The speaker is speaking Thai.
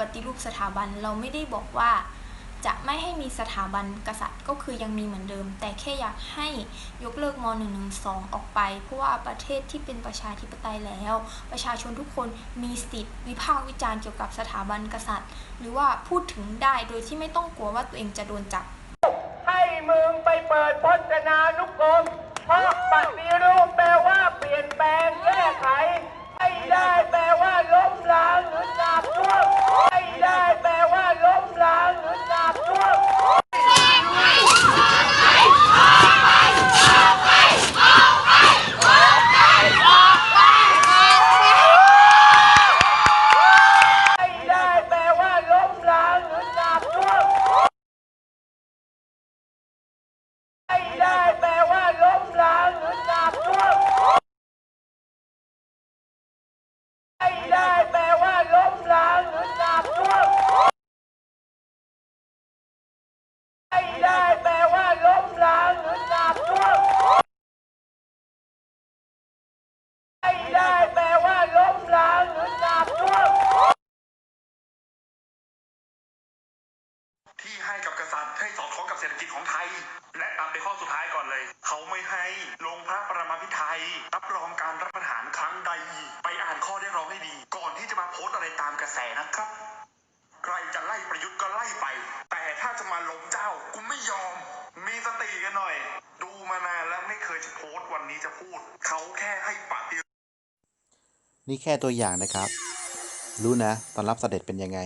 ปฏิรูปสถาบันเราไม่ได้บอกว่าจะไม่ให้มีสถาบันกษัตริย์ก็คือยังมีเหมือนเดิม แต่แค่อยากให้ยกเลิกม .112 ออกไป เพราะว่าประเทศที่เป็นประชาธิปไตยแล้ว ประชาชนทุกคนมีสิทธิวิพากษ์วิจารณ์เกี่ยวกับสถาบันกษัตริย์ หรือว่าพูดถึงได้โดยที่ไม่ต้องกลัวว่าตัวเองจะโดนจับ ให้มึงไปเปิดพจนานุกรม เพราะปฏิรูปแปลว่าเปลี่ยนแปลงแก้ไข ไม่ได้แปลว่าล้มล้างหรือจาบจ้วงไม่ได้แปลว่าล้มล้างหรือจาบจ้วง ไม่ได้แปลว่าล้มล้างหรือจาบจ้วง ไม่ได้แปลว่าล้มล้างหรือจาบจ้วง ไม่ได้แปลว่าล้มล้างหรือจาบจ้วง ไม่ได้แปลว่าล้มล้างหรือจาบจ้วง ไม่ได้แปลว่าล้มล้างหรือจาบจ้วง ที่ให้กับกษัตริย์ให้สอดคล้องกับเศรษฐกิจของไทย และตามไปข้อสุดท้ายก่อนเลย เขาไม่ให้ลงพระประมาพิไทยรับรองการรับประหารครั้งใดไปอ่านข้อเรียกร้องให้ดี ก่อนที่จะมาโพสต์อะไรตามกระแสนะครับ ใครจะไล่ประยุทธ์ก็ไล่ไป แต่ถ้าจะมาลงเจ้ากูไม่ยอม มีสติกันหน่อย ดูมานานแล้วไม่เคยจะโพสต์วันนี้จะพูด เขาแค่ให้ปฏินี่แค่ตัวอย่างนะครับ รู้นะ ตอนรับเสด็จเป็นยังไง